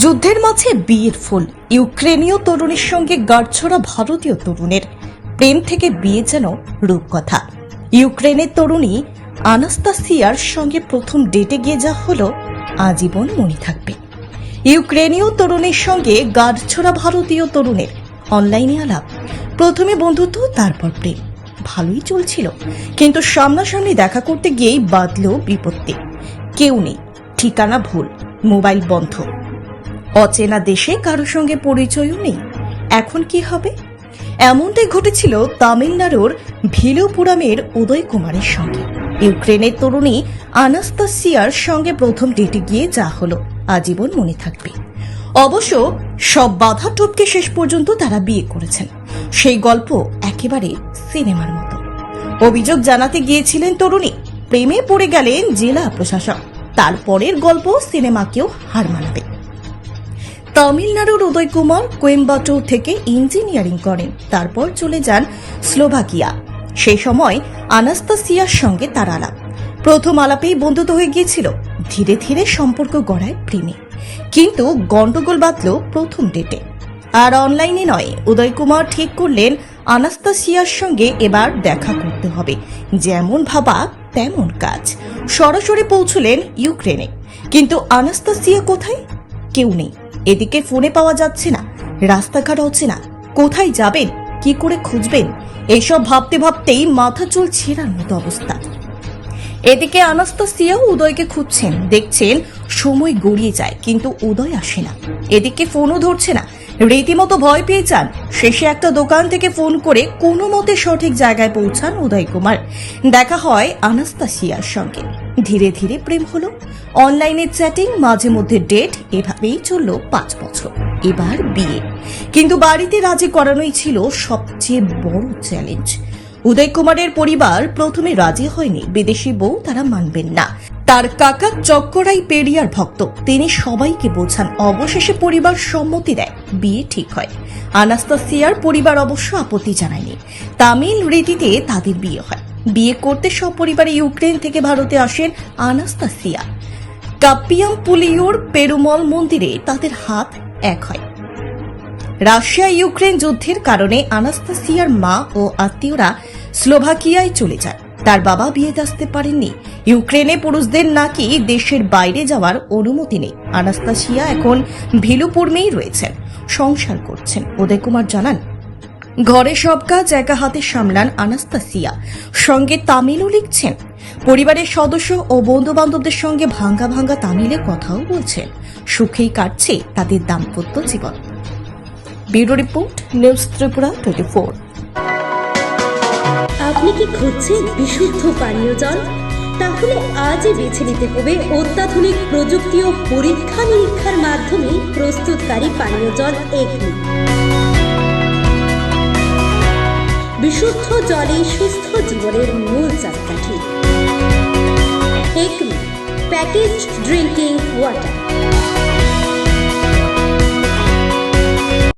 যুদ্ধের মাঝে বিয়ের ফুল। ইউক্রেনীয় তরুণীর সঙ্গে গাড়ছড়া ভারতীয় তরুণের। প্রেম থেকে বিয়ে যেন রূপকথা। ইউক্রেনের তরুণী আনাস্তাসিয়ার সঙ্গে প্রথম ডেটে গিয়ে যা হলো, আজীবন মনে থাকবে। ইউক্রেনীয় তরুণের সঙ্গে গাড়ছড়া ভারতীয় তরুণের অনলাইনে আলাপ। প্রথমে বন্ধুত্ব, তারপর প্রেম। ভালোই চলছিল, কিন্তু সামনাসামনি দেখা করতে গিয়েই বাঁধল বিপত্তি। কেউ নেই, ঠিকানা ভুল, মোবাইল বন্ধ। অচেনা দেশে কারও সঙ্গে পরিচয়ও নেই। এখন কি হবে? এমনটাই ঘটেছিল তামিলনাড়ুর ভিলুপুরামের উদয় কুমারের সঙ্গে। ইউক্রেনের তরুণী আনাস্তাসিয়ার সঙ্গে প্রথম ডেটে গিয়ে যা হলো, আজীবন মনে থাকবে। অবশ্য সব বাধা টপকে শেষ পর্যন্ত তারা বিয়ে করেছেন। সেই গল্প একেবারে সিনেমার মতো। অভিযোগ জানাতে গিয়েছিলেন তরুণী, প্রেমে পড়ে গেলেন জেলা প্রশাসক। তারপরের গল্প সিনেমাকেও হার মানাবে। তামিলনাড়ুর উদয় কুমার কোয়েম্বাটোর থেকে ইঞ্জিনিয়ারিং করেন। তারপর চলে যান স্লোভাকিয়া। সেই সময় আনাস্তাসিয়ার সঙ্গে তার আলাপ। প্রথম আলাপেই বন্ধুত্ব হয়ে গিয়েছিল। ধীরে ধীরে সম্পর্ক গড়ায় প্রেমে। কিন্তু গন্ডগোল বাঁধল প্রথম ডেটে। আর অনলাইনে নয় উদয় কুমার ঠিক করলেন আনাস্তাসিয়ার সঙ্গে এবার দেখা করতে হবে। যেমন ভাবা, তেমন কাজ। সরাসরি পৌঁছলেন ইউক্রেনে। কিন্তু আনাস্তাসিয়া কোথায়? কেউ নেই। এদিকে ফোনে পাওয়া যাচ্ছে না, রাস্তাঘাট হচ্ছে না কোথায় যাবেন, কি করে খুঁজবেন এইসব ভাবতে ভাবতেই মাথা চুল ছেঁড়ার মতো অবস্থা। এদিকে আনাস্তাসিয়াও উদয়কে খুঁজছেন, দেখছেন সময় গড়িয়ে যায়, কিন্তু উদয় আসে না। এদিকে ফোনও ধরছে না, রীতিমতো ভয় পেয়ে যান। শেষে একটা দোকান থেকে ফোন করে কোনো মতে সঠিক জায়গায় পৌঁছান উদয় কুমার দেখা হয় আনাস্তাসিয়ার সঙ্গে। ধীরে ধীরে প্রেম হলো। অনলাইনে চ্যাটিং, মাঝে মধ্যে ডেট, এভাবেই চলল পাঁচ বছর। এবার বিয়ে। কিন্তু বাড়িতে রাজি করানোই ছিল সবচেয়ে বড় চ্যালেঞ্জ। উদয় কুমারের পরিবার প্রথমে রাজি হয়নি। বিদেশি বউ তারা মানবেন না। তার কাকা চক্করাই পেরিয়ার ভক্ত। তিনি সবাইকে বোঝান, অবশেষে পরিবার সম্মতি দেয়, বিয়ে ঠিক হয়। আনাস্তাসিয়ার পরিবার অবশ্য আপত্তি জানায়নি। তামিল রীতিতে তাদের বিয়ে হয়। বিয়ে করতে সপরিবারে পরিবারে ইউক্রেন থেকে ভারতে আসেন আনাস্তাসিয়া। কাপ্পিয়াম পুলিওর পেরুমল মন্দিরে তাদের হাত এক হয়। রাশিয়া ইউক্রেন যুদ্ধের কারণে আনাস্তাসিয়ার মা ও আত্মীয়রা স্লোভাকিয়ায় চলে যায়। তার বাবা বিয়েতে আসতে পারেননি। ইউক্রেনে পুরুষদের নাকি দেশের বাইরে যাওয়ার অনুমতি নেই। আনাস্তাসিয়া এখন ভিলুপুরমেই রয়েছেন। সংসার করছেন। উদয় কুমার জানান ঘরে সব কাজ একা হাতে সামলান আনাস্তাসিয়া। সঙ্গে তামিলও লিখছেন, পরিবারের সদস্য ও বন্ধু বান্ধবদের সঙ্গে ভাঙ্গা ভাঙ্গা তামিলে কথাও বলছেন। সুখেই কাটছে তাদের দাম্পত্য জীবন। Bureau report, news Tripura twenty four. আপনি কি খুঁজছেন বিশুদ্ধ পানীয় জল? তাহলে আজই বেছে নিতে হবে অত্যাধুনিক প্রযুক্তি ও পরীক্ষা নিরীক্ষার মাধ্যমে প্রস্তুতকারী পানীয় জল এগনি বিশুদ্ধ জলে সুস্থ জীবনের মূল চাকাঠি। এগনি প্যাকেজ ড্রিঙ্কিং ওয়াটার